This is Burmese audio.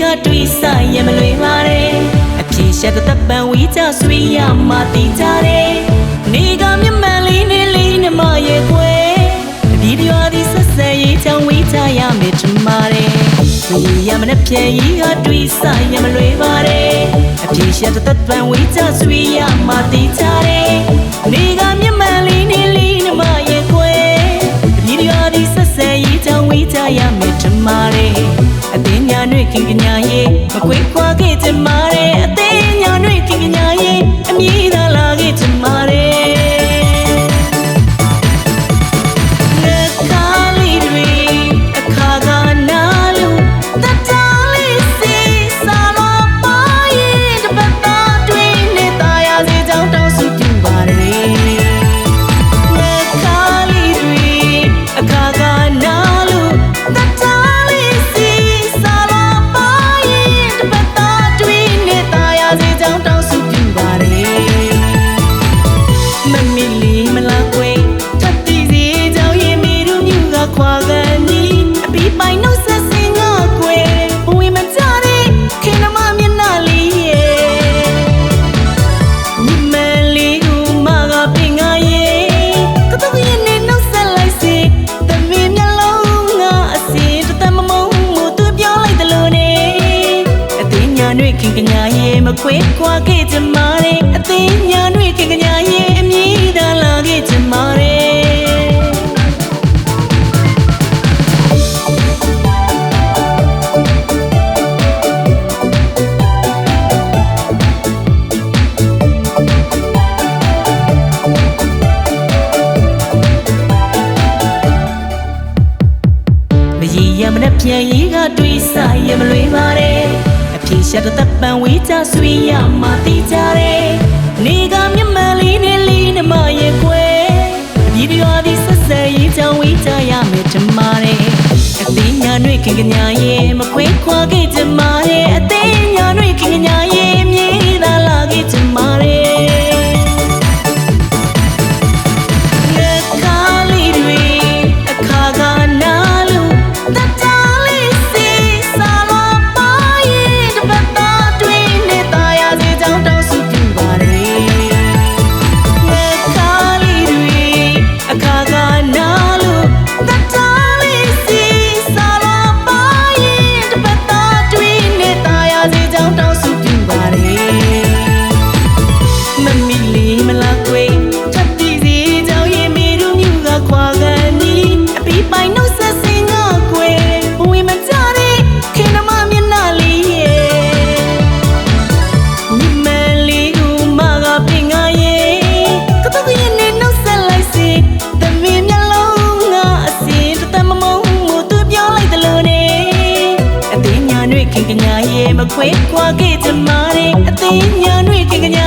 ဖြန်ရီကတွေးဆိုင်ရမလွေပါနဲ့အပြေရှက်တဲ့တပ်ပံဝီကြဆွေးရမှတည်ကြတယ်နေကမြတ်မှန်လေးနေလေးနမရဲ့ကွယ်ဒီရွာဒီဆက်ဆက်ရေးချောင်းဝီကြရမယ်ထမတယ်ဝီရမနဲ့ဖြန်ရီကတွေးဆိုင်ရမလွေပါနဲ့အပြေရှက်တဲ့တပ်ပံဝီကြဆွေးရမှတည်ကြတယ် ခင်ကညာရေးမကွေးခွာခဲ့ချင်ပါတယ်အသေးညာ မခွေခွာခဲ့ချင်မာတယ်အသေးညာတွေခင်ကညာရဲ့အမြည်သာလာခဲ့ချင်မာတယ်မကြီးရမနဲ့ပြန်ရေးကတွေးဆိုင်ရမလွေပါတယ်အပြေ ရှာတဲ့တပ်ပံဝေးကြဆွေးရမှတည်ကြတယ်နေကမြတ်မန်လေးနဲ့လေးနမရဲ့ကွယ်ဒီရွာဒီဆက်ဆက်ရေးချောင်းဝေးကြရမယ်ထမတယ်အသေးညာတွေခင်ကညာရဲ့မခွေးခွာခဲ့ချင်ပါတယ်အသေးညာတွေခင်ကညာရဲ့ ရဲ့မခွေခွာခဲ့ချင်မာတယ်အသေးညာတွေခင်ကညာ